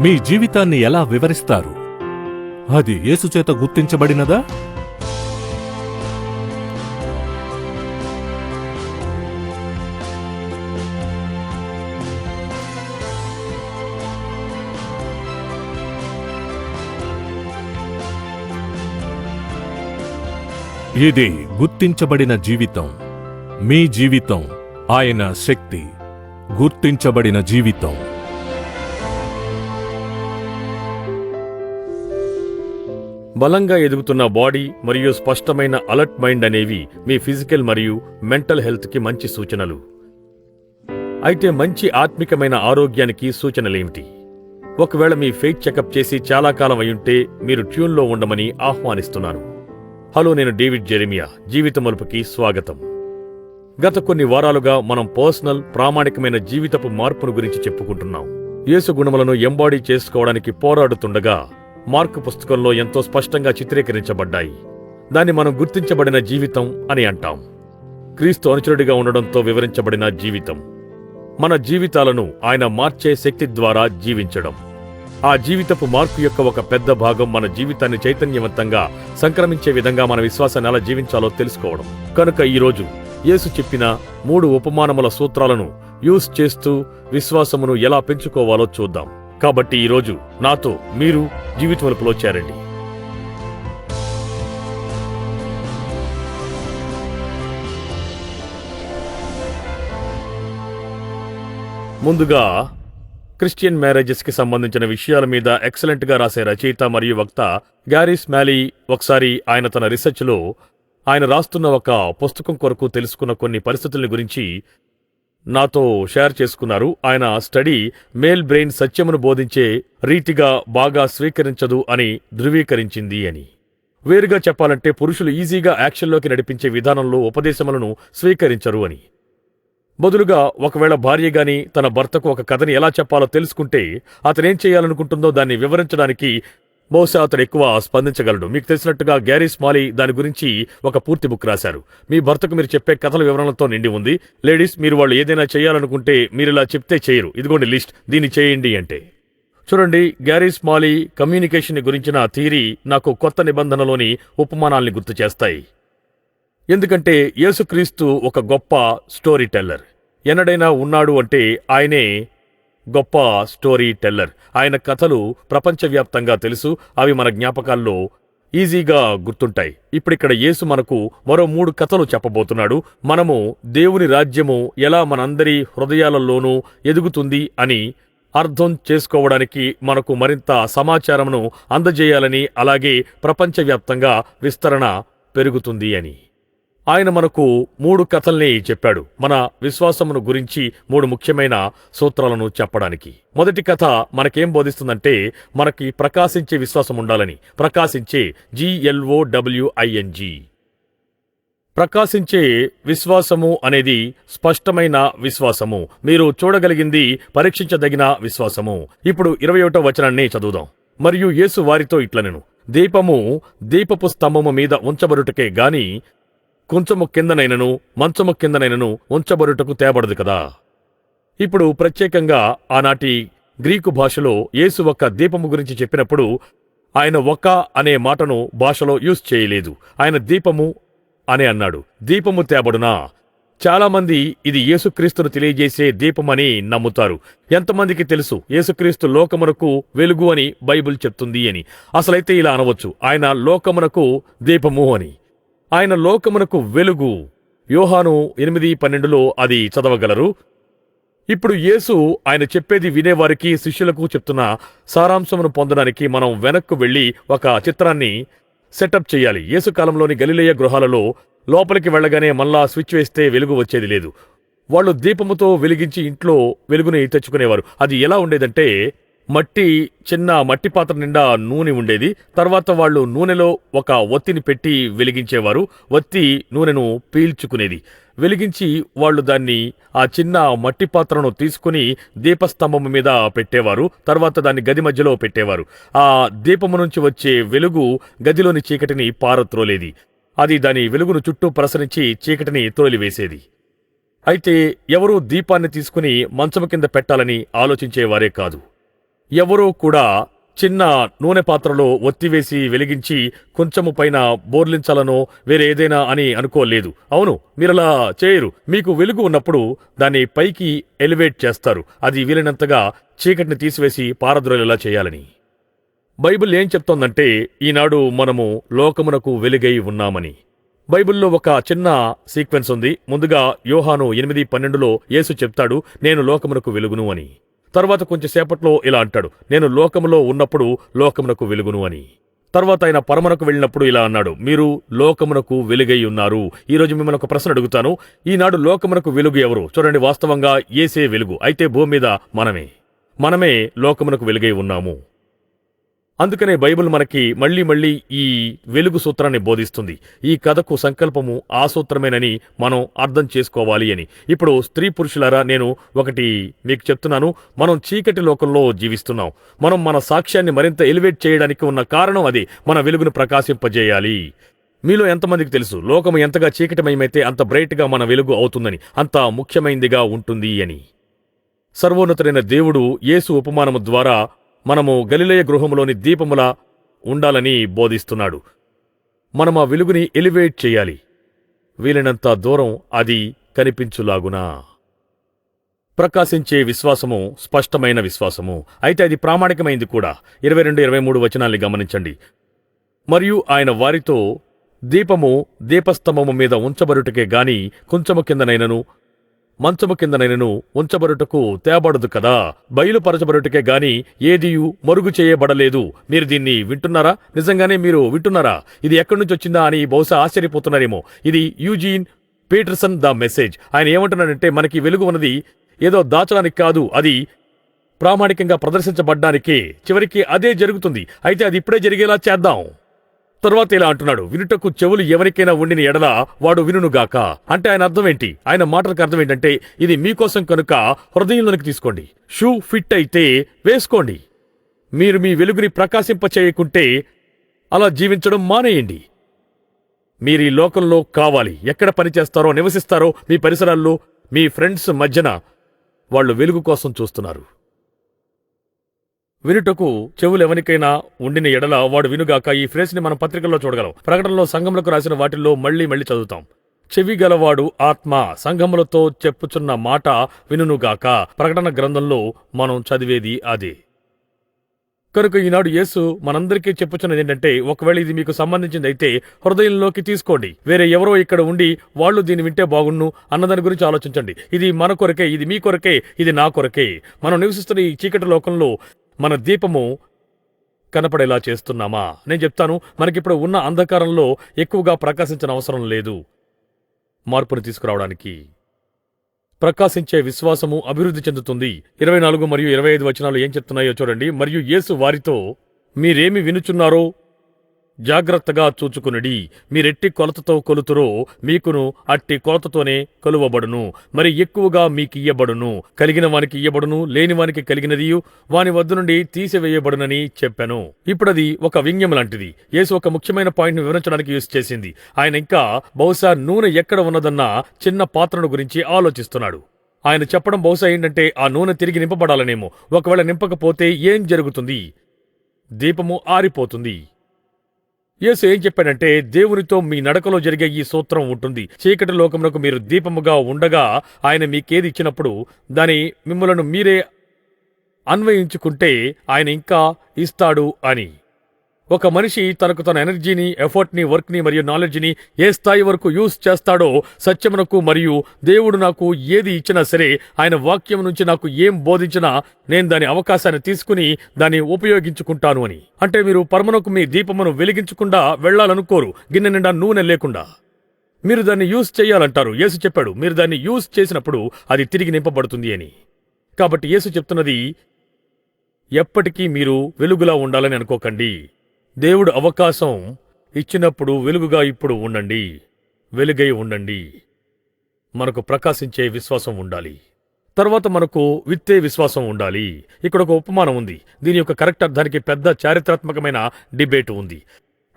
మీ జీవితాన్ని ఎలా వివరిస్తారు? అది యేసుచేత గుర్తించబడినదా? ఇది గుర్తించబడిన జీవితం. మీ జీవితం ఆయన శక్తి గుర్తించబడిన జీవితం. బలంగా ఎదుగుతున్న బాడీ మరియు స్పష్టమైన అలర్ట్ మైండ్ అనేవి మీ ఫిజికల్ మరియు మెంటల్ హెల్త్కి మంచి సూచనలు. అయితే మంచి ఆత్మికమైన ఆరోగ్యానికి సూచనలేమిటి? ఒకవేళ మీ ఫెయిత్ చెకప్ చేసి చాలా కాలం అయ్యుంటే మీరు ట్యూన్లో ఉండమని ఆహ్వానిస్తున్నాను. హలో నేను డేవిడ్ జెరెమియా. జీవిత మలుపుకి స్వాగతం. గత కొన్ని వారాలుగా మనం పర్సనల్ ప్రామాణికమైన జీవితపు మార్పును గురించి చెప్పుకుంటున్నాం. యేసు గుణములను ఎంబాడీ చేసుకోవడానికి పోరాడుతుండగా మార్కు పుస్తకంలో ఎంతో స్పష్టంగా చిత్రీకరించబడ్డాయి. దాన్ని మనం గుర్తించబడిన జీవితం అని అంటాం. క్రీస్తు అనుచరుడిగా ఉండడంతో వివరించబడిన జీవితం. మన జీవితాలను ఆయన మార్చే శక్తి ద్వారా జీవించడం. ఆ జీవితపు మార్పు యొక్క ఒక పెద్ద భాగం మన జీవితాన్ని చైతన్యవంతంగా సంక్రమించే విధంగా మన విశ్వాసాన్ని ఎలా జీవించాలో తెలుసుకోవడం. కనుక ఈరోజు యేసు చెప్పిన మూడు ఉపమానముల సూత్రాలను యూస్ చేస్తూ విశ్వాసమును ఎలా పెంచుకోవాలో చూద్దాం. కాబట్టి ఈరోజు నాతో మీరు జీవిత మలుపులో చేరండి ముందుగా క్రిస్టియన్ మ్యారేజెస్కి సంబంధించిన విషయాల మీద ఎక్సలెంట్గా రాసే రచయిత మరియు వక్త గ్యారిస్ మ్యాలీ ఒకసారి ఆయన తన రీసెర్చ్లో ఆయన రాస్తున్న ఒక పుస్తకం కొరకు తెలుసుకున్న కొన్ని పరిస్థితుల గురించి నాతో షేర్ చేసుకున్నారు. ఆయన స్టడీ మేల్ బ్రెయిన్ సత్యమును బోధించే రీతిగా బాగా స్వీకరించదు అని ధృవీకరించింది అని. వేరుగా చెప్పాలంటే పురుషులు ఈజీగా యాక్షన్లోకి నడిపించే విధానంలో ఉపదేశములను స్వీకరించరు అని. బదులుగా ఒకవేళ భార్య గాని తన భర్తకు ఒక కథని ఎలా చెప్పాలో తెలుసుకుంటే అతనేం చేయాలనుకుంటుందో దాన్ని వివరించడానికి బహుశా అతడు ఎక్కువ స్పందించగలడు. మీకు తెలిసినట్టుగా గ్యారీ స్మాలీ దాని గురించి ఒక పూర్తి బుక్ రాశారు. మీ భర్తకు మీరు చెప్పే కథల వివరణలతో నిండి ఉంది. లేడీస్ మీరు వాళ్ళు ఏదైనా చేయాలనుకుంటే మీరు ఇలా చెప్తే చేయరు. ఇదిగోండి లిస్ట్. దీన్ని చేయండి అంటే. చూడండి గ్యారీ స్మాలీ కమ్యూనికేషన్ గురించిన థీరీ నాకు కొత్త నిబంధనలోని ఉపమానాల్ని గుర్తు చేస్తాయి. ఎందుకంటే యేసుక్రీస్తు ఒక గొప్ప స్టోరీ టెల్లర్. ఎన్నడైనా ఉన్నాడు అంటే ఆయనే గొప్ప స్టోరీ టెల్లర్. ఆయన కథలు ప్రపంచవ్యాప్తంగా తెలుసు అవి మన జ్ఞాపకాల్లో ఈజీగా గుర్తుంటాయి. ఇప్పుడిక్కడ యేసు మనకు మరో మూడు కథలు చెప్పబోతున్నాడు. మనము దేవుని రాజ్యము ఎలా మనందరి హృదయాలలోనూ ఎదుగుతుంది అని అర్థం చేసుకోవడానికి మనకు మరింత సమాచారమును అందజేయాలని అలాగే ప్రపంచవ్యాప్తంగా విస్తరణ పెరుగుతుంది అని. ఆయన మనకు మూడు కథల్ని చెప్పాడు. మన విశ్వాసమును గురించి మూడు ముఖ్యమైన సూత్రాలను చెప్పడానికి. మొదటి కథ మనకేం బోధిస్తుందంటే మనకి ప్రకాశించే విశ్వాసం ఉండాలని. ప్రకాశించే జిఎల్ఓ డబ్ల్యూఐఎన్జి ప్రకాశించే విశ్వాసము అనేది స్పష్టమైన విశ్వాసము. మీరు చూడగలిగింది పరీక్షించదగిన విశ్వాసము. ఇప్పుడు ఇరవై ఒకటో వచనాన్ని చదువుదాం. మరియు యేసు వారితో ఇట్లనెను దీపము దీపపు స్తంభము మీద ఉంచబడుటకే గాని కొంచెము కిందనైనను మంచము కిందనైనను ఉంచబడుటకు తేబడదు కదా. ఇప్పుడు ప్రత్యేకంగా ఆనాటి గ్రీకు భాషలో యేసు ఒక్క దీపము గురించి చెప్పినప్పుడు ఆయన ఒక్క అనే మాటను భాషలో యూజ్ చేయలేదు. ఆయన దీపము అనే అన్నాడు. దీపము తేబడునా? చాలామంది ఇది యేసుక్రీస్తును తెలియజేసే దీపమని నమ్ముతారు. ఎంతమందికి తెలుసు? యేసుక్రీస్తు లోకమునకు వెలుగు అని బైబిల్ చెప్తుంది అని. అసలైతే ఇలా అనవచ్చు. ఆయన లోకమునకు దీపము అని. ఆయన లోకమునకు వెలుగు. యోహాను ఎనిమిది పన్నెండులో అది చదవగలరు. ఇప్పుడు యేసు ఆయన చెప్పేది వినేవారికి శిష్యులకు చెప్తున్న సారాంశమును పొందడానికి మనం వెనక్కు వెళ్ళి ఒక చిత్రాన్ని సెటప్ చేయాలి. యేసు కాలంలోని గలిలేయ గృహాలలో లోపలికి వెళ్ళగానే మళ్ళా స్విచ్ వేస్తే వెలుగు వచ్చేది లేదు. వాళ్ళు దీపముతో వెలిగించి ఇంట్లో వెలుగుని తెచ్చుకునేవారు. అది ఎలా ఉండేదంటే మట్టి చిన్న మట్టి పాత్ర నిండా నూనె ఉండేది. తర్వాత వాళ్ళు నూనెలో ఒక ఒత్తిని పెట్టి వెలిగించేవారు. ఒత్తి నూనెను పీల్చుకునేది. వెలిగించి వాళ్ళు దాన్ని ఆ చిన్న మట్టి పాత్రను తీసుకుని దీపస్తంభం మీద పెట్టేవారు. తర్వాత దాన్ని గది మధ్యలో పెట్టేవారు. ఆ దీపము నుంచి వచ్చే వెలుగు గదిలోని చీకటిని పారత్రోలేది. అది దాని వెలుగును చుట్టూ ప్రసరించి చీకటిని తోలివేసేది. అయితే ఎవరూ దీపాన్ని తీసుకుని మంచము కింద పెట్టాలని ఆలోచించేవారే కాదు. ఎవరూ కూడా చిన్న నూనె పాత్రలో ఒత్తివేసి వెలిగించి కొంచెము పైన బోర్లించాలనో వేరే ఏదైనా అని అనుకోలేదు. అవును మీరలా చేయరు. మీకు వెలుగు ఉన్నప్పుడు దాన్ని పైకి ఎలివేట్ చేస్తారు. అది వీలైనంతగా చీకటిని తీసివేసి పారద్రోలేలా చేయాలని. బైబిల్ ఏం చెప్తోందంటే ఈనాడు మనము లోకమునకు వెలుగై ఉన్నామని. బైబిల్లో ఒక చిన్న సీక్వెన్స్ ఉంది. ముందుగా యోహాను ఎనిమిది పన్నెండులో యేసు చెప్తాడు నేను లోకమునకు వెలుగును అని. తర్వాత కొంచెం సేపట్లో ఇలా అంటాడు నేను లోకములో ఉన్నప్పుడు లోకమునకు వెలుగును అని. తర్వాత ఆయన పరమనకు వెళ్ళినప్పుడు ఇలా అన్నాడు మీరు లోకమునకు వెలుగై ఉన్నారు. ఈరోజు మిమ్మల్ని ఒక ప్రశ్న అడుగుతాను. ఈనాడు లోకమునకు వెలుగు ఎవరు? చూడండి వాస్తవంగా ఏసే వెలుగు. అయితే భూమి మీద మనమే. మనమే లోకమునకు వెలుగై ఉన్నాము. అందుకనే బైబిల్ మనకి మళ్ళీ మళ్ళీ ఈ వెలుగు సూత్రాన్ని బోధిస్తుంది. ఈ కథకు సంకల్పము ఆ సూత్రమేనని మనం అర్థం చేసుకోవాలి అని. ఇప్పుడు స్త్రీ పురుషులారా నేను ఒకటి మీకు చెప్తున్నాను. మనం చీకటి లోకంలో జీవిస్తున్నాం. మనం మన సాక్ష్యాన్ని మరింత ఎలివేట్ చేయడానికి ఉన్న కారణం అది. మన వెలుగును ప్రకాశింపజేయాలి. మీలో ఎంతమందికి తెలుసు? లోకము ఎంతగా చీకటిమయమైతే అంత బ్రైట్గా మన వెలుగు అవుతుందని. అంత ముఖ్యమైందిగా ఉంటుంది అని. సర్వోన్నతుడైన దేవుడు యేసు ఉపమానము ద్వారా మనము గలిలయ గృహములోని దీపములా ఉండాలని బోధిస్తున్నాడు. మనం ఆ వెలుగుని ఎలివేట్ చేయాలి. వీలైనంత దూరం అది కనిపించులాగునా. ప్రకాశించే విశ్వాసము స్పష్టమైన విశ్వాసము. అయితే అది ప్రామాణికమైంది కూడా. ఇరవై రెండు ఇరవై మూడు వచనాల్ని గమనించండి. మరియు ఆయన వారితో దీపము దీపస్తంభము మీద ఉంచబరుటకే గాని కొంచెము కిందనైనను మంచము కిందనైనను ఉంచబరుటకు తేబడదు కదా? బయలుపరచబరుటకే గాని ఏదియు మరుగు చేయబడలేదు. మీరు దీన్ని వింటున్నారా? నిజంగానే మీరు వింటున్నారా? ఇది ఎక్కడి నుంచి వచ్చిందా అని బహుశా ఆశ్చర్యపోతున్నారేమో. ఇది యూజీన్ పీటర్సన్ ద మెసేజ్. ఆయన ఏమంటున్నాడంటే మనకి వెలుగు ఉన్నది ఏదో దాచడానికి కాదు అది ప్రామాణికంగా ప్రదర్శించబడ్డానికే. చివరికి అదే జరుగుతుంది. అయితే అది ఇప్పుడే జరిగేలా చేద్దాం. తర్వాత ఇలా అంటున్నాడు వినుటకు చెవులు ఎవరికైనా ఉండిన ఎడల వాడు వినుగాక అంటే ఆయన అర్థం ఏంటి? ఆయన మాటలకు అర్థం ఏంటంటే ఇది మీకోసం కనుక హృదయంలోనికి తీసుకోండి. షూ ఫిట్ అయితే వేసుకోండి. మీరు మీ వెలుగుని ప్రకాశింపచేయకుంటే అలా జీవించడం మానేయండి. మీరు ఈ లోకంలో కావాలి. ఎక్కడ పనిచేస్తారో నివసిస్తారో మీ పరిసరాల్లో మీ ఫ్రెండ్స్ మధ్యన వాళ్ళు వెలుగు కోసం చూస్తున్నారు. వినుటకు చెవులు ఉండిన ఎడల వాడు వినుగాక ఈ ఫ్రేస్ని మనం పత్రికల్లో చూడగలం. ప్రకటనలో సంఘములకు రాసిన వాటిల్లో మళ్ళీ మళ్ళీ చదువుతాం. చెవి గలవాడు ఆత్మ సంఘములతో చెప్పుచున్న మాట వినుగాక ప్రకటన గ్రంథంలో మనం చదివేది అదే. కనుక ఈనాడు యేసు మనందరికీ చెప్పుచున్నది ఏంటంటే ఒకవేళ ఇది మీకు సంబంధించింది అయితే హృదయంలోకి తీసుకోండి. వేరే ఎవరో ఇక్కడ ఉండి వాళ్ళు దీన్ని వింటే బాగుండు అన్నదాని గురించి ఆలోచించండి. ఇది మన కొరకే ఇది మీ కొరకే ఇది నా కొరకే. మనం నివసిస్తున్న ఈ చీకటి లోకంలో మన దీపము కనపడేలా చేస్తున్నామా? నేను చెప్తాను మనకిప్పుడు ఉన్న అంధకారంలో ఎక్కువగా ప్రకాశించిన అవసరం లేదు మార్పును తీసుకురావడానికి. ప్రకాశించే విశ్వాసము అభివృద్ధి చెందుతుంది. ఇరవై నాలుగు మరియు ఇరవై ఐదు వచనాలు ఏం చెప్తున్నాయో చూడండి. మరియు యేసు వారితో మీరేమి వినుచున్నారో జాగ్రత్తగా చూచుకునుడి. మీరెట్టి కొలతతో కొలుతురో మీకును అట్టి కొలతతోనే కొలువబడును. మరి ఎక్కువగా మీకియ్యబడును. కలిగిన వానికి ఇయ్యబడును లేని వానికి కలిగినదియు వాని వద్ద నుండి తీసివేయబడునని చెప్పాను. ఇప్పుడది ఒక వ్యంగ్యం లాంటిది. యేసు ఒక ముఖ్యమైన పాయింట్ను వివరించడానికి యూస్ చేసింది. ఆయన ఇంకా బహుశా నూనె ఎక్కడ ఉన్నదన్న చిన్న పాత్రను గురించి ఆలోచిస్తున్నాడు. ఆయన చెప్పడం బహుశా ఏంటంటే ఆ నూనె తిరిగి నింపబడాలనేమో. ఒకవేళ నింపకపోతే ఏం జరుగుతుంది? దీపము ఆరిపోతుంది. యేసు ఏం చెప్పాడంటే దేవునితో మీ నడకలో జరిగే ఈ సూత్రం ఉంటుంది. చీకటి లోకమునకు మీరు దీపముగా ఉండగా ఆయన మీకేది ఇచ్చినప్పుడు దాని మిమ్మలను మీరే అన్వయించుకుంటే ఆయన ఇంకా ఇస్తాడు అని. ఒక మనిషి తనకు తన ఎనర్జీని ఎఫర్ట్ని వర్క్ని మరియు నాలెడ్జ్ని ఏ స్థాయి వరకు యూస్ చేస్తాడో సత్యమునకు మరియు దేవుడు నాకు ఏది ఇచ్చినా సరే ఆయన వాక్యం నుంచి నాకు ఏం బోధించినా నేను దాని అవకాశాన్ని తీసుకుని దాన్ని ఉపయోగించుకుంటాను అని. అంటే మీరు పరమనకు మీ దీపమును వెలిగించకుండా వెళ్ళాలనుకోరు. గిన్నె నిండా నూనె లేకుండా. మీరు దాన్ని యూస్ చేయాలంటారు. యేసు చెప్పాడు మీరు దాన్ని యూస్ చేసినప్పుడు అది తిరిగి నింపబడుతుంది అని. కాబట్టి యేసు చెప్తున్నది ఎప్పటికీ మీరు వెలుగులా ఉండాలని అనుకోకండి. దేవుడు అవకాశం ఇచ్చినప్పుడు వెలుగుగా ఇప్పుడు ఉండండి. వెలుగై ఉండండి. మనకు ప్రకాశించే విశ్వాసం ఉండాలి. తర్వాత మనకు విత్తే విశ్వాసం ఉండాలి. ఇక్కడ ఒక ఉపమానం ఉంది. దీని యొక్క కరెక్ట్ అర్థానికి పెద్ద చారిత్రాత్మకమైన డిబేట్ ఉంది.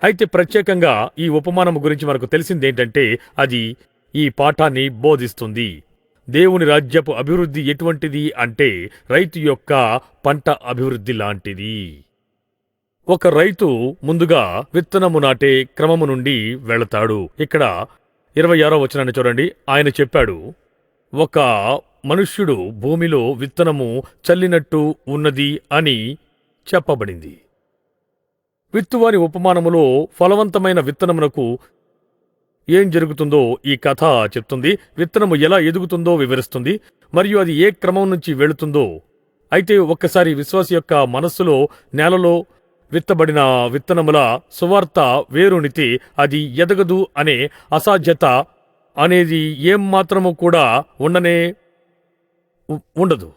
అయితే ప్రత్యేకంగా ఈ ఉపమానం గురించి మనకు తెలిసింది ఏంటంటే అది ఈ పాఠాన్ని బోధిస్తుంది. దేవుని రాజ్యపు అభివృద్ధి ఎటువంటిది అంటే రైతు యొక్క పంట అభివృద్ధి లాంటిది. ఒక రైతు ముందుగా విత్తనము నాటే క్రమము నుండి వెళతాడు. ఇక్కడ ఇరవై ఆరో వచనాన్ని చూడండి. ఆయన చెప్పాడు ఒక మనుష్యుడు భూమిలో విత్తనము చల్లినట్టు ఉన్నది అని చెప్పబడింది. విత్తువారి ఉపమానములో ఫలవంతమైన విత్తనమునకు ఏం జరుగుతుందో ఈ కథ చెప్తుంది. విత్తనము ఎలా ఎదుగుతుందో వివరిస్తుంది. మరియు అది ఏ క్రమం నుంచి వెళుతుందో అయితే ఒక్కసారి విశ్వాస యొక్క మనస్సులో నేలలో విత్తబడిన విత్తనముల సువార్త వేరునితి అది ఎదగదు అనే అసాధ్యత అనేది ఏం మాత్రము కూడా ఉండనే ఉండదు.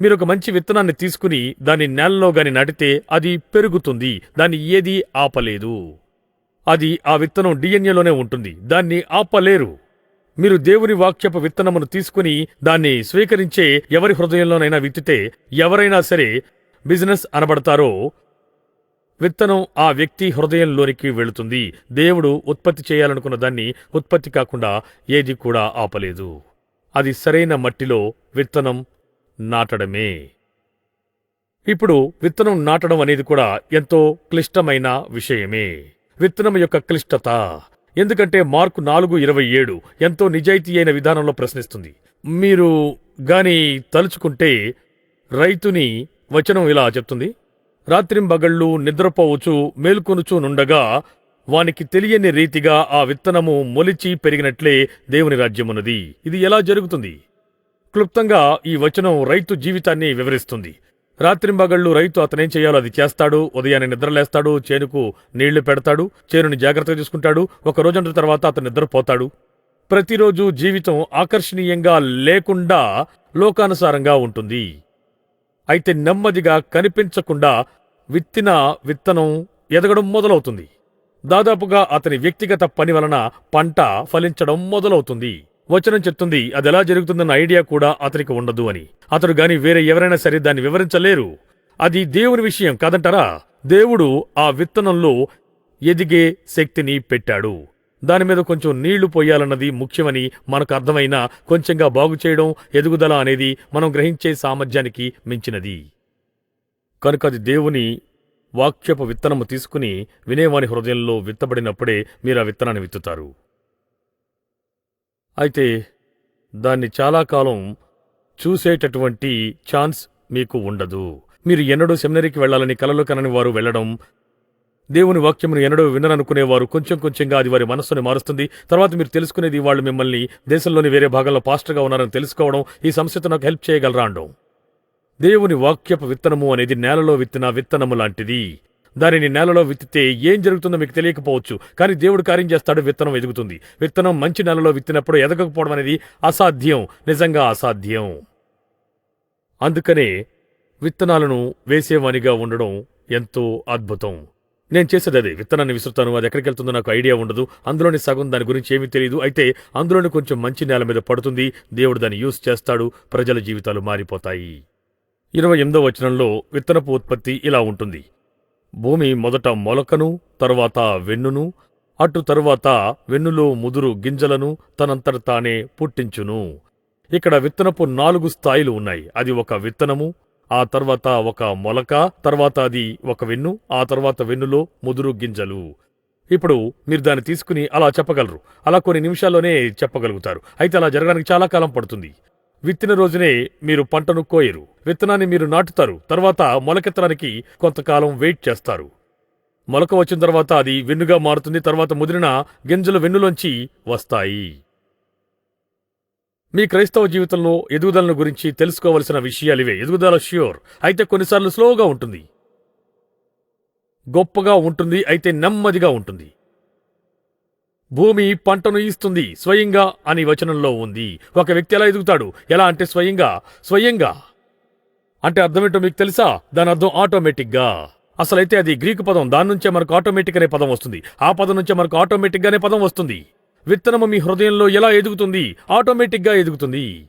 మీరు ఒక మంచి విత్తనాన్ని తీసుకుని దాన్ని నేలలో గాని నాటితే అది పెరుగుతుంది. దాన్ని ఏదీ ఆపలేదు. అది ఆ విత్తనం డిఎన్ఏలోనే ఉంటుంది. దాన్ని ఆపలేరు. మీరు దేవుని వాక్యపు విత్తనమును తీసుకుని దాన్ని స్వీకరించే ఎవరి హృదయంలోనైనా విత్తితే ఎవరైనా సరే బిజినెస్ అనబడతారో విత్తనం ఆ వ్యక్తి హృదయంలోనికి వెళుతుంది. దేవుడు ఉత్పత్తి చేయాలనుకున్న దాన్ని ఉత్పత్తి కాకుండా ఏది కూడా ఆపలేదు. అది సరైన మట్టిలో విత్తనం నాటడమే. ఇప్పుడు విత్తనం నాటడం అనేది కూడా ఎంతో క్లిష్టమైన విషయమే. విత్తనం యొక్క క్లిష్టత ఎందుకంటే మార్కు నాలుగు ఇరవై ఏడు ఎంతో నిజాయితీ అయిన విధానంలో ప్రశ్నిస్తుంది. మీరు గాని తలుచుకుంటే రైతుని వచనం ఇలా చెప్తుంది. రాత్రింబగళ్ళు నిద్రపోవచ్చు మేల్కొనుచూనుండగా వానికి తెలియని రీతిగా ఆ విత్తనము మొలిచి పెరిగినట్లే దేవుని రాజ్యమున్నది. ఇది ఎలా జరుగుతుంది? క్లుప్తంగా ఈ వచనం రైతు జీవితాన్ని వివరిస్తుంది. రాత్రింబగళ్ళు రైతు అతనేం చేయాలో అది చేస్తాడు ఉదయాన్నే నిద్రలేస్తాడు చేనుకు నీళ్ళు పెడతాడు చేనుని జాగ్రత్తగా చూసుకుంటాడు ఒక రోజంత తర్వాత అతను నిద్రపోతాడు. ప్రతిరోజు జీవితం ఆకర్షణీయంగా లేకుండా లోకానుసారంగా ఉంటుంది. అయితే నెమ్మదిగా కనిపించకుండా విత్తిన విత్తనం ఎదగడం మొదలవుతుంది. దాదాపుగా అతని వ్యక్తిగత పని వలన పంట ఫలించడం మొదలవుతుంది. వచనం చెప్తుంది అది ఎలా జరుగుతుందన్న ఐడియా కూడా అతనికి ఉండదు అని. అతడు గాని వేరే ఎవరైనా సరే దాన్ని వివరించలేరు. అది దేవుని విషయం కాదంటారా? దేవుడు ఆ విత్తనంలో ఎదిగే శక్తిని పెట్టాడు. దాని మీద కొంచెం నీళ్ళు పోయాలన్నది ముఖ్యమని మనకు అర్థమైన కొంచెంగా బాగు చేయడం ఎదుగుదల అనేది మనం గ్రహించే సామర్థ్యానికి మించినది. కనుక అది దేవుని వాక్యపు విత్తనము తీసుకుని వినేవాని హృదయంలో విత్తబడినప్పుడే మీరు ఆ విత్తనాన్ని విత్తుతారు. అయితే దాన్ని చాలా కాలం చూసేటటువంటి ఛాన్స్ మీకు ఉండదు. మీరు ఎన్నడూ సెమినరీకి వెళ్ళాలని కలలో కనని వారు వెళ్ళడం దేవుని వాక్యమును ఎన్నడూ వినరనుకునేవారు కొంచెం కొంచెంగా అది వారి మనస్సుని మారుస్తుంది. తర్వాత మీరు తెలుసుకునేది వాళ్ళు మిమ్మల్ని దేశంలోని వేరే భాగంలో పాస్టర్గా ఉన్నారని తెలుసుకోవడం ఈ సమస్యతో నాకు హెల్ప్ చేయగలరా అండం. దేవుని వాక్యపు విత్తనము అనేది నేలలో విత్తిన విత్తనము లాంటిది. దానిని నేలలో విత్తితే ఏం జరుగుతుందో మీకు తెలియకపోవచ్చు కానీ దేవుడు కార్యం చేస్తాడు విత్తనం ఎదుగుతుంది. విత్తనం మంచి నేలలో విత్తినప్పుడు ఎదగకపోవడం అనేది అసాధ్యం నిజంగా అసాధ్యం. అందుకనే విత్తనాలను వేసేవానిగా ఉండడం ఎంతో అద్భుతం. నేను చేసేది అదే విత్తనాన్ని విసురుతాను అది ఎక్కడికి వెళ్తుందో నాకు ఐడియా ఉండదు అందులోని సగం దాని గురించి ఏమీ తెలియదు. అయితే అందులోని కొంచెం మంచి నేల మీద పడుతుంది దేవుడు దాన్ని యూస్ చేస్తాడు ప్రజల జీవితాలు మారిపోతాయి. ఇరవై ఎనిమిదవ వచనంలో విత్తనపు ఉత్పత్తి ఇలా ఉంటుంది. భూమి మొదట మొలకను తరువాత వెన్నును అటు తరువాత వెన్నులో ముదురు గింజలను తనంతట తానే పుట్టించును. ఇక్కడ విత్తనపు నాలుగు స్థాయిలు ఉన్నాయి. అది ఒక విత్తనము ఆ తర్వాత ఒక మొలక తర్వాత అది ఒక వెన్ను ఆ తర్వాత వెన్నులో ముదురు గింజలు. ఇప్పుడు మీరు దాన్ని తీసుకుని అలా చెప్పగలరు. అలా కొన్ని నిమిషాల్లోనే చెప్పగలుగుతారు. అయితే అలా జరగడానికి చాలా కాలం పడుతుంది. విత్తిన రోజునే మీరు పంటను కోయరు. విత్తనాన్ని మీరు నాటుతారు. తర్వాత మొలకెత్తడానికి కొంతకాలం వెయిట్ చేస్తారు. మొలక వచ్చిన తర్వాత అది వెన్నుగా మారుతుంది. తర్వాత ముదిరిన గింజలు వెన్నులోంచి వస్తాయి. మీ క్రైస్తవ జీవితంలో ఎదుగుదలను గురించి తెలుసుకోవలసిన విషయాలివే ఎదుగుదల ష్యూర్. అయితే కొన్నిసార్లు స్లోగా ఉంటుంది. గొప్పగా ఉంటుంది. అయితే నెమ్మదిగా ఉంటుంది. భూమి పంటను ఇస్తుంది స్వయంగా అని వచనంలో ఉంది. ఒక వ్యక్తి ఎలా ఎదుగుతాడు? ఎలా అంటే స్వయంగా? స్వయంగా. అంటే అర్థమేంటో మీకు తెలుసా? దాని అర్థం ఆటోమేటిక్గా. అసలైతే అది గ్రీకు పదం. దాని నుంచే మనకు ఆటోమేటిక్ అనే పదం వస్తుంది. ఆ పదం నుంచే మనకు ఆటోమేటిక్గానే పదం వస్తుంది. విత్తనము మీ హృదయంలో ఎలా ఎదుగుతుంది? ఆటోమేటిక్గా ఎదుగుతుంది.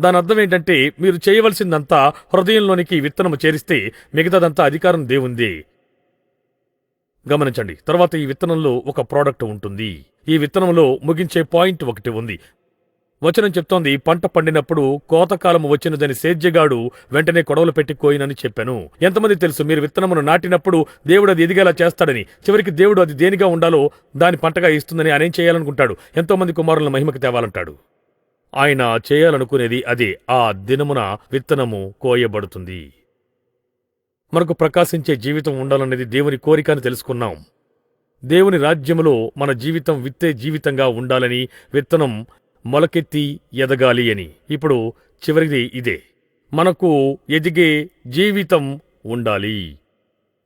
దాని అర్థం ఏంటంటే మీరు చేయవలసిందంతా హృదయంలోనికి విత్తనము చేరిస్తే మిగతాదంతా అధికారం దేవుందే. గమనించండి తర్వాత ఈ విత్తనంలో ఒక ప్రోడక్ట్ ఉంటుంది. ఈ విత్తనంలో ముగించే పాయింట్ ఒకటి ఉంది. వచనం చెప్తోంది పంట పండినప్పుడు కోతకాలము వచ్చినదని సేద్యగాడు వెంటనే కొడవలు పెట్టి కోయినని చెప్పాను. ఎంతమంది తెలుసు మీరు విత్తనమును నాటినప్పుడు దేవుడు అది ఎదిగేలా చేస్తాడని? చివరికి దేవుడు అది దేనిగా ఉండాలో దాని పంటగా ఇస్తుందని ఆయన ఏం చేయాలనుకుంటాడు? ఎంతో మంది కుమారులను మహిమకి తేవాలంటాడు. ఆయన చేయాలనుకునేది అదే ఆ దినమున విత్తనము కోయబడుతుంది. మనకు ప్రకాశించే జీవితం ఉండాలనేది దేవుని కోరిక అని తెలుసుకున్నాం. దేవుని రాజ్యములో మన జీవితం విత్తే జీవితంగా ఉండాలని విత్తనం మొలకెత్తి ఎదగాలి అని. ఇప్పుడు చివరిది ఇదే. మనకు ఎదిగే జీవితం ఉండాలి.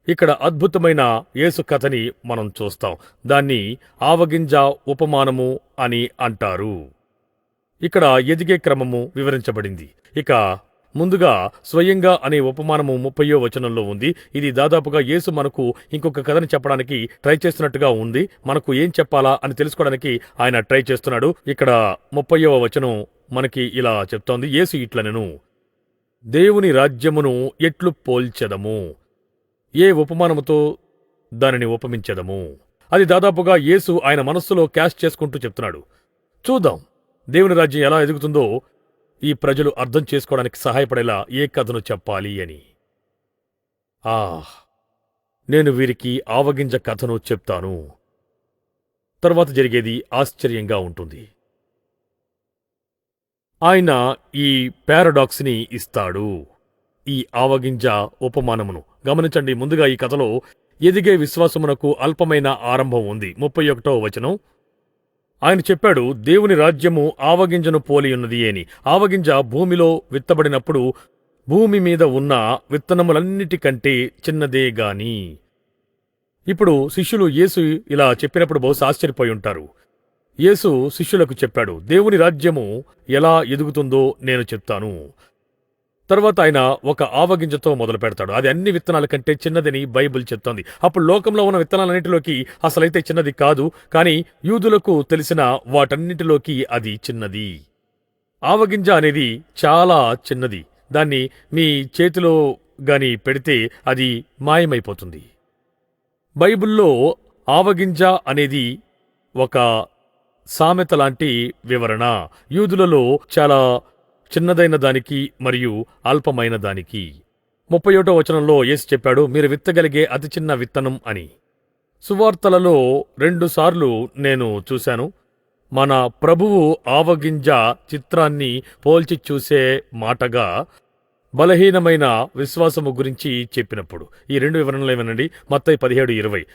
ఇక్కడ అద్భుతమైన యేసు కథని మనం చూస్తాం. దాన్ని ఆవగింజ ఉపమానము అని అంటారు. ఇక్కడ ఎదిగే క్రమము వివరించబడింది. ఇక ముందుగా స్వయంగా అనే ఉపమానము ముప్పయో వచనంలో ఉంది. ఇది దాదాపుగా యేసు మనకు ఇంకొక కథను చెప్పడానికి ట్రై చేస్తున్నట్టుగా ఉంది. మనకు ఏం చెప్పాలా అని తెలుసుకోవడానికి ఆయన ట్రై చేస్తున్నాడు. ఇక్కడ ముప్పయో వచనం మనకి ఇలా చెప్తోంది. యేసు ఇట్లనెను దేవుని రాజ్యమును ఎట్లు పోల్చెదము? ఏ ఉపమానముతో దానిని ఉపమించదము? అది దాదాపుగా యేసు ఆయన మనస్సులో క్యాష్ చేసుకుంటూ చెప్తున్నాడు. చూద్దాం. దేవుని రాజ్యం ఎలా ఎదుగుతుందో ఈ ప్రజలు అర్థం చేసుకోవడానికి సహాయపడేలా ఏ కథను చెప్పాలి అని. ఆ నేను వీరికి ఆవగింజ కథను చెప్తాను. తర్వాత జరిగేది ఆశ్చర్యంగా ఉంటుంది. ఆయన ఈ పారాడాక్స్ని ఇస్తాడు. ఈ ఆవగింజ ఉపమానమును. గమనించండి ముందుగా ఈ కథలో ఎదిగే విశ్వాసమునకు అల్పమైన ఆరంభం ఉంది. ముప్పై ఒకటో వచనం. ఆయన చెప్పాడు దేవుని రాజ్యము ఆవగింజను పోలియున్నది అని ఆవగింజ భూమిలో విత్తబడినప్పుడు భూమి మీద ఉన్న విత్తనములన్నిటికంటే చిన్నదే గాని. ఇప్పుడు శిష్యులు యేసు ఇలా చెప్పినప్పుడు బహుశా ఆశ్చర్యపోయి ఉంటారు. యేసు శిష్యులకు చెప్పాడు దేవుని రాజ్యము ఎలా ఎదుగుతుందో నేను చెప్తాను. తర్వాత ఆయన ఒక ఆవగింజతో మొదలు పెడతాడు. అది అన్ని విత్తనాల కంటే చిన్నదని బైబిల్ చెప్తోంది. అప్పుడు లోకంలో ఉన్న విత్తనాలన్నిటిలోకి అసలైతే చిన్నది కాదు కానీ యూదులకు తెలిసిన వాటన్నిటిలోకి అది చిన్నది. ఆవగింజ అనేది చాలా చిన్నది. దాన్ని మీ చేతిలో గాని పెడితే అది మాయమైపోతుంది. బైబిల్లో ఆవగింజ అనేది ఒక సామెత లాంటి వివరణ. యూదులలో చాలా చిన్నదైన దానికి మరియు అల్పమైన దానికి. ముప్పై ఒకటో వచనంలో యేసు చెప్పాడు మీరు విత్తగలిగే అతి చిన్న విత్తనం అని. సువార్తలలో రెండుసార్లు నేను చూశాను. మన ప్రభువు ఆవగింజ చిత్రాన్ని పోల్చి చూసే మాటగా బలహీనమైన విశ్వాసము గురించి చెప్పినప్పుడు. ఈ రెండు వివరణలు ఏమనండి? మత్తయి పదిహేడు ఇరవై.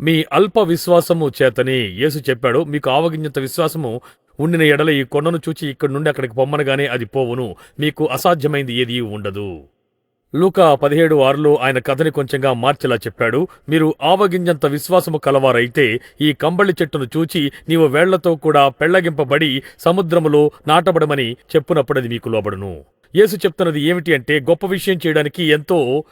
మీ అల్ప విశ్వాసము చేతని యేసు చెప్పాడు మీకు ఆవగింజంత విశ్వాసము ఉండిన ఎడల ఈ కొండను చూచి ఇక్కడి నుండి అక్కడికి పొమ్మనగానే అది పోవును. మీకు అసాధ్యమైంది ఏదీ ఉండదు. లూకా పదిహేడు ఆరులో ఆయన కథని కొంచెంగా మార్చేలా చెప్పాడు. మీరు ఆవగింజంత విశ్వాసము కలవారైతే ఈ కంబళి చెట్టును చూచి నీవు వేళ్ళతో కూడా పెళ్ళగింపబడి సముద్రములో నాటబడమని చెప్పునప్పుడది మీకు లోబడును. యేసు చెప్తున్నది ఏమిటి అంటే గొప్ప విషయం చేయడానికి ఎంతో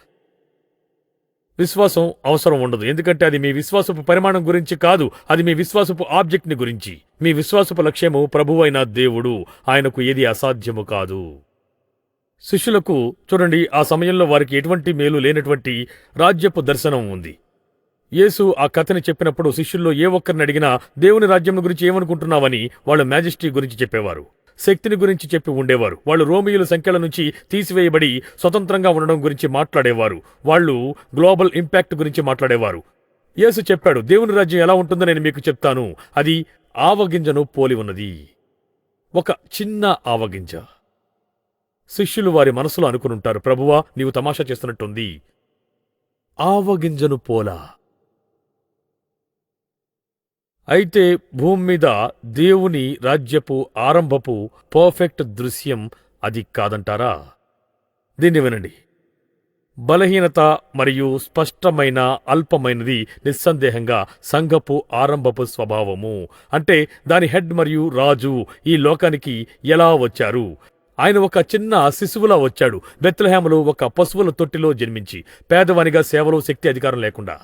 విశ్వాసం అవసరం ఉండదు. ఎందుకంటే అది మీ విశ్వాసపు పరిమాణం గురించి కాదు అది మీ విశ్వాసపు ఆబ్జెక్ట్ని గురించి. మీ విశ్వాసపు లక్ష్యము ప్రభువైన దేవుడు ఆయనకు ఏది అసాధ్యము కాదు. శిష్యులకు చూడండి ఆ సమయంలో వారికి ఎటువంటి మేలు లేనటువంటి రాజ్యపు దర్శనం ఉంది. యేసు ఆ కథని చెప్పినప్పుడు శిష్యుల్లో ఏ ఒక్కరిని అడిగినా దేవుని రాజ్యం గురించి ఏమనుకుంటున్నావని? వాళ్ళు మ్యాజిస్ట్రీ గురించి చెప్పేవారు. శక్తిని గురించి చెప్పి ఉండేవారు. వాళ్ళు రోమియోల సంఖ్యల నుంచి తీసివేయబడి స్వతంత్రంగా ఉండడం గురించి మాట్లాడేవారు. వాళ్ళు గ్లోబల్ ఇంపాక్ట్ గురించి మాట్లాడేవారు. యేసు చెప్పాడు దేవుని రాజ్యం ఎలా ఉంటుందో నేను మీకు చెప్తాను. అది ఆవగింజను పోలి ఉన్నది. ఒక చిన్న ఆవగింజ. శిష్యులు వారి మనసులో అనుకునుంటారు ప్రభువా నీవు తమాషా చేస్తున్నట్టుంది. ఆవగింజను పోలా. అయితే భూమి మీద దేవుని రాజ్యపు ఆరంభపు పర్ఫెక్ట్ దృశ్యం అది కాదంటారా? దీన్ని వినండి. బలహీనత మరియు స్పష్టమైన అల్పమైనది నిస్సందేహంగా సంఘపు ఆరంభపు స్వభావము. అంటే దాని హెడ్ మరియు రాజు ఈ లోకానికి ఎలా వచ్చారు? ఆయన ఒక చిన్న శిశువులా వచ్చాడు. బెత్లహేమలో ఒక పశువుల తొట్టిలో జన్మించి పేదవానిగా సేవలో శక్తి అధికారం లేకుండా.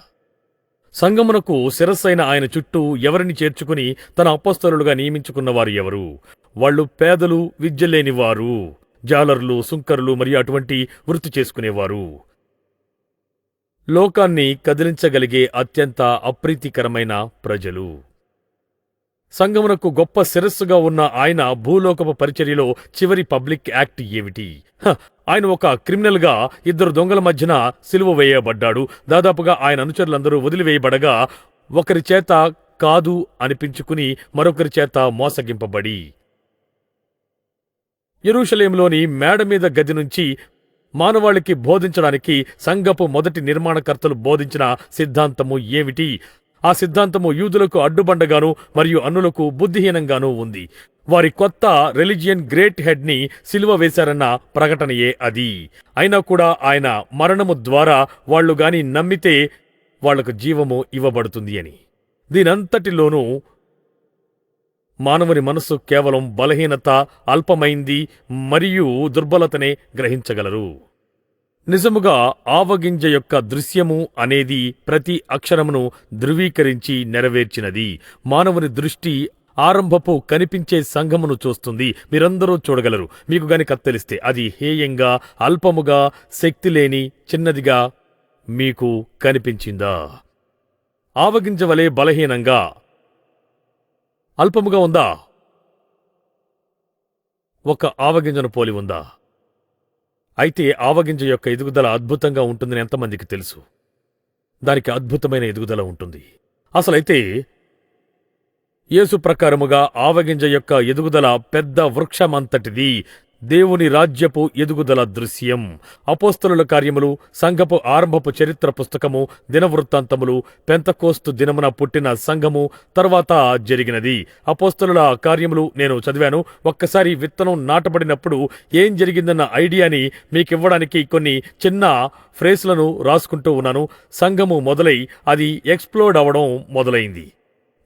సంగమునకు శిరస్సైన ఆయన చుట్టూ ఎవరిని చేర్చుకుని తన అపస్తలులుగా నియమించుకున్నవారు ఎవరు? వాళ్ళు పేదలు విద్యలేనివారు జాలర్లు సుంకర్లు మరియు అటువంటి వృత్తి చేసుకునేవారు. లోకాన్ని కదిలించగలిగే అత్యంత అప్రీతికరమైన ప్రజలు. సంగమునకు గొప్ప శిరస్సుగా ఉన్న ఆయన భూలోకపు పరిచర్యలో చివరి పబ్లిక్ యాక్ట్ ఏమిటి? ఆయన ఒక క్రిమినల్గా ఇద్దరు దొంగల మధ్యన సిలువ వేయబడ్డాడు. దాదాపుగా ఆయన అనుచరులందరూ వదిలివేయబడగా ఒకరి చేత కాదు అనిపించుకుని మరొకరి చేత మోసగింపబడి. ఎరుషలేంలోని మేడ మీద గది నుంచి మానవాళికి బోధించడానికి సంఘపు మొదటి నిర్మాణకర్తలు బోధించిన సిద్ధాంతము ఏమిటి? ఆ సిద్ధాంతము యూదులకు అడ్డుబండగాను మరియు అన్నులకు బుద్ధిహీనంగానూ ఉంది. వారి కొత్త రిలిజియన్ గ్రేట్ హెడ్ని సిలువ వేశారన్న ప్రకటనయే అది. అయినా కూడా ఆయన మరణము ద్వారా వాళ్ళు గాని నమ్మితే వాళ్ళకు జీవము ఇవ్వబడుతుంది అని. దీనంతటిలోనూ మానవుని మనస్సు కేవలం బలహీనత అల్పమైంది మరియు దుర్బలతనే గ్రహించగలరు. నిజముగా ఆవగింజ యొక్క దృశ్యము అనేది ప్రతి అక్షరమును ధృవీకరించి నెరవేర్చినది. మానవుని దృష్టి ఆరంభపు కనిపించే సంఘమును చూస్తుంది. మీరందరూ చూడగలరు. మీకు గనుక తెలిస్తే అది హేయంగా అల్పముగా శక్తిలేని చిన్నదిగా మీకు కనిపించిందా? ఆవగింజ వలె బలహీనంగా అల్పముగా ఉందా? ఒక ఆవగింజను పోలి ఉందా? అయితే ఆవగింజ యొక్క ఎదుగుదల అద్భుతంగా ఉంటుందని ఎంతమందికి తెలుసు? దానికి అద్భుతమైన ఎదుగుదల ఉంటుంది. అసలైతే యేసు ప్రకారముగా ఆవగింజ యొక్క ఎదుగుదల పెద్ద వృక్షమంతటిది. దేవుని రాజ్యపు ఎదుగుదల దృశ్యం. అపోస్తలుల కార్యములు సంఘపు ఆరంభపు చరిత్ర పుస్తకము దినవృత్తాంతములు పెంతకోస్తు దినమున పుట్టిన సంఘము తర్వాత జరిగినది. అపోస్తలుల కార్యములు నేను చదివాను. ఒక్కసారి విత్తనం నాటబడినప్పుడు ఏం జరిగిందన్న ఐడియాని మీకివ్వడానికి కొన్ని చిన్న ఫ్రేస్లను రాసుకుంటూ ఉన్నాను. సంఘము మొదలై అది ఎక్స్ప్లోడ్ అవ్వడం మొదలైంది.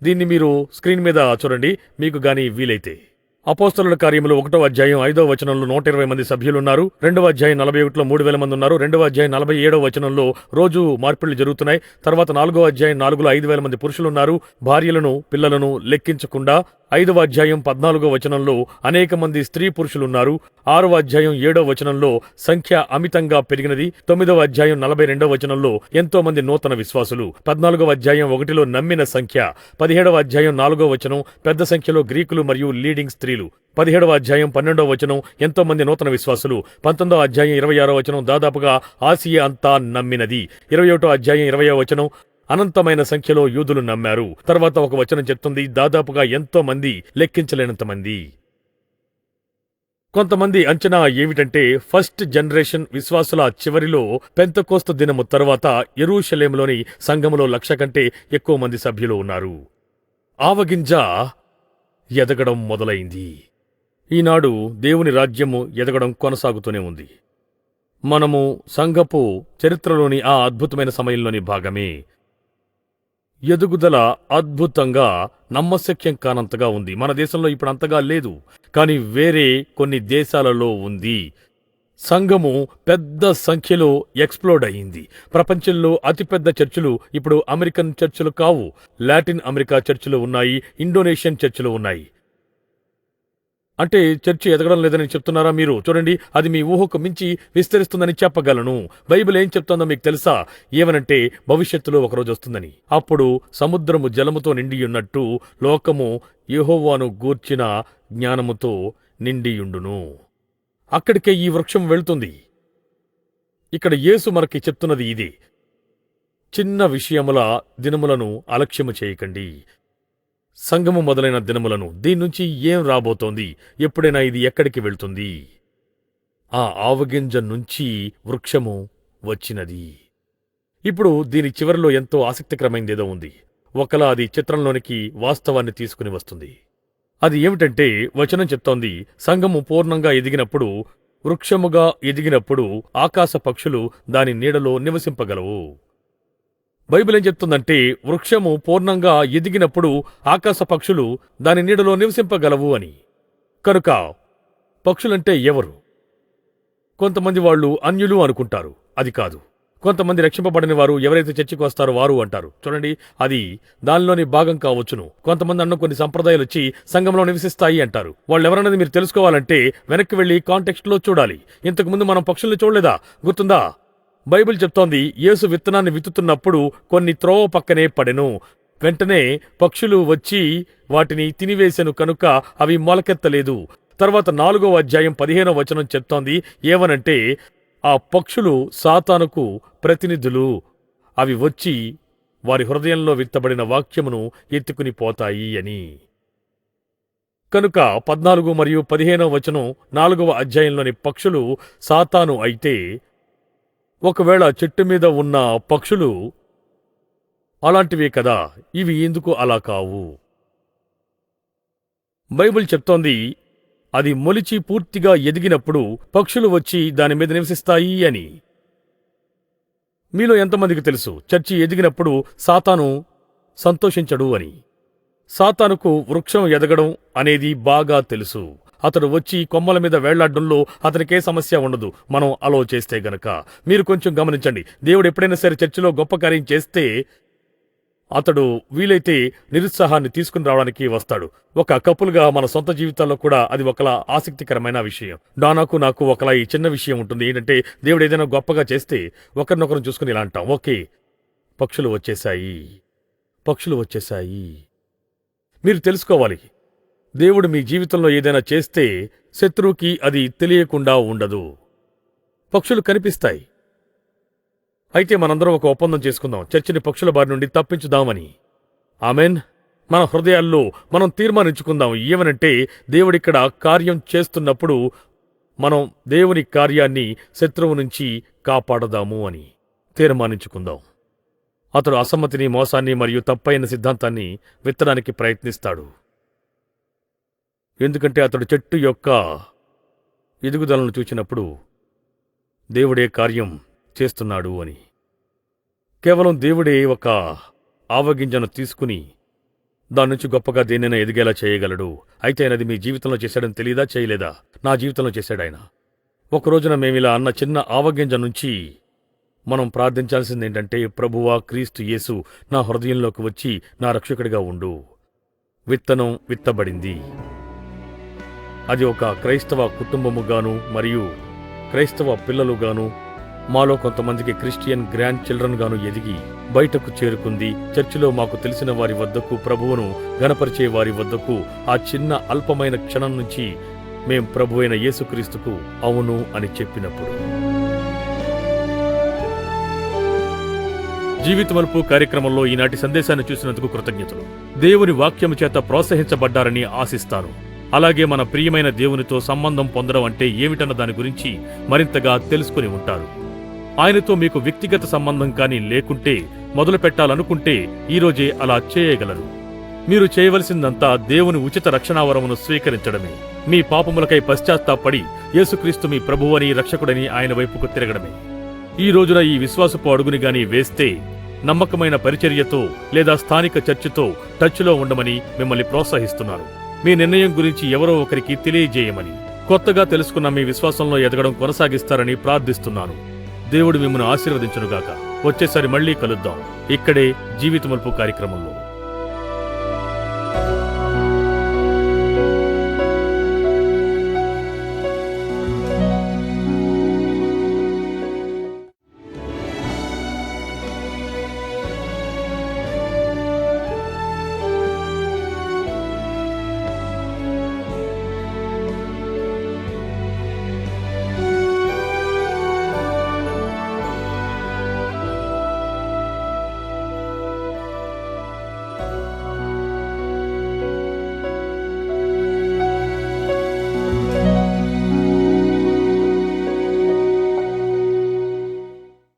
దీన్ని మీరు స్క్రీన్ మీద చూడండి. మీకు గాని వీలైతే. అపోస్తలుల కార్యములు ఒకటో అధ్యాయం ఐదో వచనంలో నూట ఇరవై మంది సభ్యులున్నారు. రెండవ అధ్యాయం నలభై ఒకటిలో మూడు వేల మంది ఉన్నారు. రెండవ అధ్యాయం నలభై ఏడవ వచనంలో రోజు మార్పిళ్ళు జరుగుతున్నాయి. తర్వాత నాలుగో అధ్యాయం నాలుగులో ఐదు వేల మంది పురుషులున్నారు. భార్యలను పిల్లలను లెక్కించకుండా ఐదవ అధ్యాయం పద్నాలుగో వచనంలో అనేక మంది స్త్రీ పురుషులున్నారు. ఆరవ అధ్యాయం ఏడవ వచనంలో సంఖ్య అమితంగా పెరిగినది. తొమ్మిదవ అధ్యాయం నలభై రెండవ వచనంలో ఎంతో మంది నూతన విశ్వాసులు. పద్నాలుగవ అధ్యాయం ఒకటిలో నమ్మిన సంఖ్య. పదిహేడవ అధ్యాయం నాలుగో వచనం పెద్ద సంఖ్యలో గ్రీకులు మరియు లీడింగ్ స్త్రీలు. పదిహేడవ అధ్యాయం పన్నెండవ వచనం ఎంతో మంది నూతన విశ్వాసులు. పంతొమ్మిదవ అధ్యాయం ఇరవై ఆరో వచనం దాదాపుగా ఆసియా అంతా నమ్మినది. ఇరవై ఒకటో అధ్యాయం ఇరవై వచనం అనంతమైన సంఖ్యలో యూదులు నమ్మారు. తర్వాత ఒక వచనం చెప్తుంది దాదాపుగా ఎంతో మంది లెక్కించలేనంత మంది. కొంతమంది అంచనా ఏమిటంటే ఫస్ట్ జనరేషన్ విశ్వాసుల చివరిలో పెంతకోస్త దినము తర్వాత ఎరూషలేంలోని సంఘములో లక్ష కంటే ఎక్కువ మంది సభ్యులు ఉన్నారు. ఆవగింజ ఎదగడం మొదలైంది. ఈనాడు దేవుని రాజ్యము ఎదగడం కొనసాగుతూనే ఉంది. మనము సంఘపు చరిత్రలోని ఆ అద్భుతమైన సమయంలోని భాగమే. ఎదుగుదల అద్భుతంగా నమ్మశక్యం కానంతగా ఉంది. మన దేశంలో ఇప్పుడు అంతగా లేదు కానీ వేరే కొన్ని దేశాలలో ఉంది. సంఘము పెద్ద సంఖ్యలో ఎక్స్ప్లోడ్ అయింది. ప్రపంచంలో అతిపెద్ద చర్చిలు ఇప్పుడు అమెరికన్ చర్చిలు కావు లాటిన్ అమెరికా చర్చిలు ఉన్నాయి ఇండోనేషియన్ చర్చిలు ఉన్నాయి. అంటే చర్చి ఎదగడం లేదని చెప్తున్నారా మీరు? చూడండి అది మీ ఊహకు మించి విస్తరిస్తుందని చెప్పగలను. బైబిల్ ఏం చెప్తోందో మీకు తెలుసా? ఏమనంటే భవిష్యత్తులో ఒకరోజు వస్తుందని. అప్పుడు సముద్రము జలముతో నిండియున్నట్టు లోకము యహోవాను గూర్చిన జ్ఞానముతో నిండియుండును. అక్కడికే ఈ వృక్షం వెళ్తుంది. ఇక్కడ యేసు మనకి చెప్తున్నది ఇది. చిన్న విషయముల దినములను అలక్ష్యము చేయకండి. సంగమం మొదలైన దినములను దీన్నుంచి ఏం రాబోతోంది? ఎప్పుడైనా ఇది ఎక్కడికి వెళ్తుంది? ఆ ఆవగింజ నుంచి వృక్షము వచ్చినది. ఇప్పుడు దీని చివరిలో ఎంతో ఆసక్తికరమైనదేదో ఉంది. ఒకలా అది చిత్రంలోనికి వాస్తవాన్ని తీసుకుని వస్తుంది. అది ఏమిటంటే వచనం చెప్తోంది సంఘము పూర్ణంగా ఎదిగినప్పుడు వృక్షముగా ఎదిగినప్పుడు ఆకాశ పక్షులు దాని నీడలో నివసింపగలవు. బైబిల్ ఏం చెప్తుందంటే వృక్షము పూర్ణంగా ఎదిగినప్పుడు ఆకాశ పక్షులు దాని నీడలో నివసింపగలవు అని. కనుక పక్షులంటే ఎవరు? కొంతమంది వాళ్ళు అన్యులు అనుకుంటారు అది కాదు. కొంతమంది రక్షింపబడని వారు ఎవరైతే చర్చికి వస్తారో వారు అంటారు. చూడండి అది దానిలోని భాగం కావచ్చును. కొంతమంది అన్న కొన్ని సంప్రదాయాలు వచ్చి సంఘంలో నివసిస్తాయి అంటారు. వాళ్ళు ఎవరన్నది మీరు తెలుసుకోవాలంటే వెనక్కి వెళ్ళి కాంటెక్స్ట్లో చూడాలి. ఇంతకుముందు మనం పక్షుల్ని చూడలేదా? గుర్తుందా? బైబిల్ చెప్తోంది యేసు విత్తనాన్ని విత్తుతున్నప్పుడు కొన్ని త్రోవ పక్కనే పడెను. వెంటనే పక్షులు వచ్చి వాటిని తినివేశను కనుక అవి మొలకెత్తలేదు. తర్వాత నాలుగవ అధ్యాయం పదిహేనవ వచనం చెప్తోంది ఏమనంటే ఆ పక్షులు సాతానుకు ప్రతినిధులు. అవి వచ్చి వారి హృదయంలో విత్తబడిన వాక్యమును ఎత్తుకుని పోతాయి అని. కనుక పద్నాలుగు మరియు పదిహేనవ వచనం నాలుగవ అధ్యాయంలోని పక్షులు సాతాను అయితే ఒకవేళ చెట్టు మీద ఉన్న పక్షులు అలాంటివే కదా ఇవి ఎందుకు అలా కావు? బైబిల్ చెప్తోంది అది మొలిచి పూర్తిగా ఎదిగినప్పుడు పక్షులు వచ్చి దాని మీద నివసిస్తాయి అని. మీలో ఎంతమందికి తెలుసు చర్చి ఎదిగినప్పుడు సాతాను సంతోషించడు అని? సాతానుకు వృక్షం ఎదగడం అనేది బాగా తెలుసు. అతడు వచ్చి కొమ్మల మీద వేళ్ళాడ్డంలో అతనికే సమస్య ఉండదు. మనం అలో చేస్తే గనక మీరు కొంచెం గమనించండి. దేవుడు ఎప్పుడైనా సరే చర్చిలో గొప్ప కార్యం చేస్తే అతడు వీలైతే నిరుత్సాహాన్ని తీసుకుని రావడానికి వస్తాడు. ఒక కపుల్గా మన సొంత జీవితాల్లో కూడా అది ఒకలా ఆసక్తికరమైన విషయం. డానాకు నాకు ఒకలా ఈ చిన్న విషయం ఉంటుంది. ఏంటంటే దేవుడు ఏదైనా గొప్పగా చేస్తే ఒకరినొకరు చూసుకుని ఇలా అంటాం. ఓకే. పక్షులు వచ్చేశాయి. పక్షులు వచ్చేశాయి. మీరు తెలుసుకోవాలి. దేవుడు మీ జీవితంలో ఏదైనా చేస్తే శత్రువుకి అది తెలియకుండా ఉండదు. పక్షులు కనిపిస్తాయి. అయితే మనందరం ఒక ఒప్పందం చేసుకుందాం. చర్చిని పక్షుల బారి నుండి తప్పించుదామని. ఆమెన్. మన హృదయాల్లో మనం తీర్మానించుకుందాం. ఏమనంటే దేవుడిక్కడ కార్యం చేస్తున్నప్పుడు మనం దేవుని కార్యాన్ని శత్రువు నుంచి కాపాడదాము అని తీర్మానించుకుందాం. అతడు అసమ్మతిని మోసాన్ని మరియు తప్పైన సిద్ధాంతాన్ని విత్తడానికి ప్రయత్నిస్తాడు. ఎందుకంటే అతడు చెట్టు యొక్క ఎదుగుదలను చూచినప్పుడు దేవుడే కార్యం చేస్తున్నాడు అని. కేవలం దేవుడే ఒక ఆవగింజను తీసుకుని దాని నుంచి గొప్పగా దేనైనా ఎదిగేలా చేయగలడు. అయితే ఆయనది మీ జీవితంలో చేశాడని తెలియదా చేయలేదా? నా జీవితంలో చేశాడాయన ఒక రోజున మేమిలా అన్న చిన్న ఆవగింజ నుంచి మనం ప్రార్థించాల్సింది ఏంటంటే ప్రభువా క్రీస్తు యేసు నా హృదయంలోకి వచ్చి నా రక్షకుడిగా ఉండు. విత్తనం విత్తబడింది. అది ఒక క్రైస్తవ కుటుంబముగాను మరియు క్రైస్తవ పిల్లలుగాను మాలో కొంతమందికి క్రిస్టియన్ గ్రాండ్ చిల్డ్రన్ గాను ఎదిగి బయటకు చేరుకుంది. చర్చిలో మాకు తెలిసిన వారి వద్దకు ప్రభువును గణపరిచే వారి వద్దకు ఆ చిన్న అల్పమైన క్షణం నుంచి మేం ప్రభు అయిన యేసుక్రీస్తుకు అవును అని చెప్పినప్పుడు. జీవితమలుపు కార్యక్రమంలో ఈనాటి సందేశాన్ని చూసినందుకు కృతజ్ఞతలు. దేవుని వాక్యము చేత ప్రోత్సహించబడ్డారని ఆశిస్తాను. అలాగే మన ప్రియమైన దేవునితో సంబంధం పొందడం అంటే ఏమిటన్న దాని గురించి మరింతగా తెలుసుకుని ఉంటారు. ఆయనతో మీకు వ్యక్తిగత సంబంధం కానీ లేకుంటే మొదలు పెట్టాలనుకుంటే ఈరోజే అలా చేయగలరు. మీరు చేయవలసిందంతా దేవుని ఉచిత రక్షణావరమును స్వీకరించడమే. మీ పాపములకై పశ్చాత్తాపడి యేసుక్రీస్తు మీ ప్రభువని రక్షకుడని ఆయన వైపుకు తిరగడమే. ఈ రోజున ఈ విశ్వాసపు అడుగుని గాని వేస్తే నమ్మకమైన పరిచర్యతో లేదా స్థానిక చర్చితో టచ్లో ఉండమని మిమ్మల్ని ప్రోత్సహిస్తున్నారు. మీ నిర్ణయం గురించి ఎవరో ఒకరికి తెలియజేయమని కొత్తగా తెలుసుకున్న మీ విశ్వాసంలో ఎదగడం కొనసాగిస్తారని ప్రార్థిస్తున్నాను. దేవుడు మిమ్మల్ని ఆశీర్వదించునుగాక. వచ్చేసారి మళ్ళీ కలుద్దాం. ఇక్కడే జీవితమల్పు కార్యక్రమంలో.